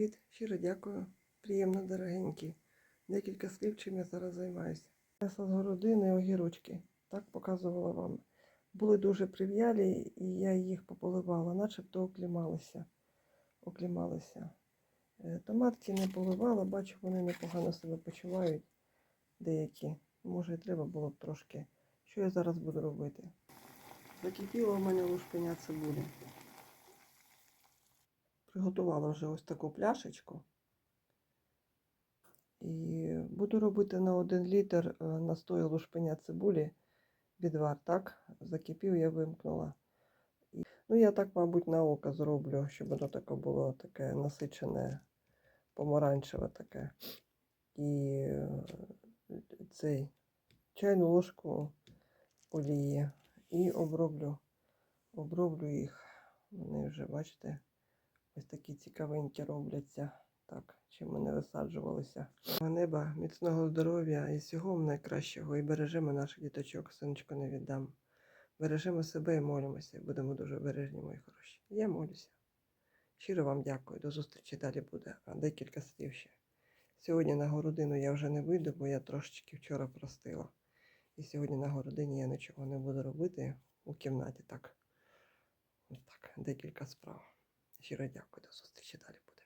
привіт! Щиро дякую. Приємно, дорогенькі. Декілька слів, чим я зараз займаюся. М'ясо з городини, огірочки. Так показувала вам. Були дуже прив'ялі, і я їх пополивала, начебто оклімалися. оклімалися. Е, Томатки не поливала, бачу, вони непогано себе почувають. Деякі. Може, і треба було б трошки. Що я зараз буду робити? Закипіло в мене лушпеня цибулі. Приготувала вже ось таку пляшечку. І буду робити на 1 літр е, настою лушпеня цибулі відвар. Так, закипів, я вимкнула. Ну, я так, мабуть, на око зроблю, щоб воно таке було таке насичене, помаранчеве таке. І е, цей чайну ложку олії. І оброблю, оброблю їх. Вони вже, бачите, ось такі цікавенькі робляться. Так, чим вони висаджувалися. Неба, міцного здоров'я і всього найкращого. І бережемо наших діточок, синочку не віддам. Бережемо себе і молимося. Будемо дуже бережні, мої хороші. Я молюся. Щиро вам дякую. До зустрічі далі буде. А декілька слів ще. Сьогодні на городину я вже не вийду, бо я трошечки вчора простила. І сьогодні на городині я нічого не буду робити у кімнаті. Так, так, декілька справ. Щиро дякую. До зустрічі далі буде.